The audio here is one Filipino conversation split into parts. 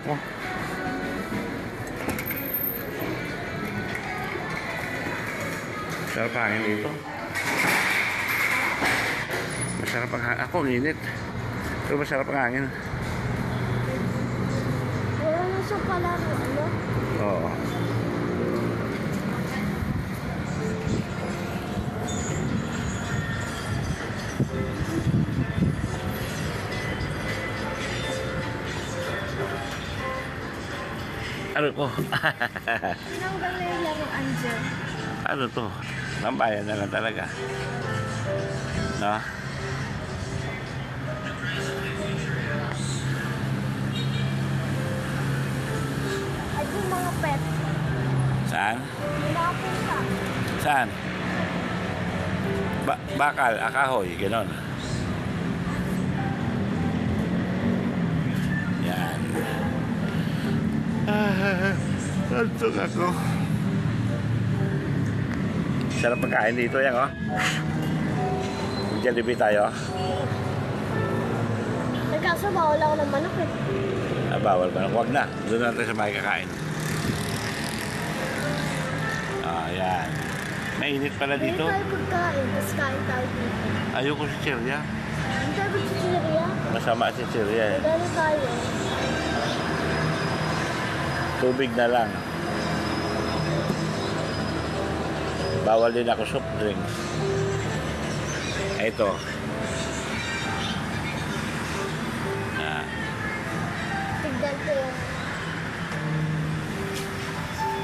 anak mo. Sarap hangin dito. Masarap ang hangin. Ako, ang init. Pero masarap ang hangin. Wala na siya pala, ano? Oo. Ano dyan. ano to? Nambayan na lang talaga. No? Yung mga pet, Saan? nakapunta. Saan? Ba bakal, akahoy, ganon. Antok ako. Sarap pagkain dito yan, oh. Jollibee tayo. Nagkaso bawal ako ng manok eh. Ah, bawal ba? Huwag na. Doon natin sa may kakain. Ah, yan. Mainit pala Hindi dito. tayo pagkain, tapos kain tayo dito. Ayoko si Cheria. Hindi tayo pagchichirya. Masama si Cheria eh. Madali tayo. Tubig na lang. Bawal din ako soft drinks. Ito. Ah,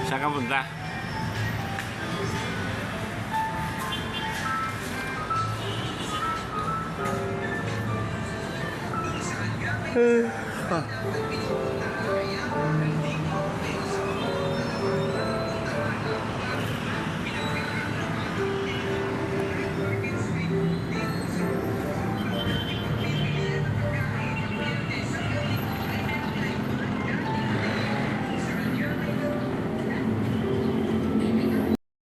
saan ka punta?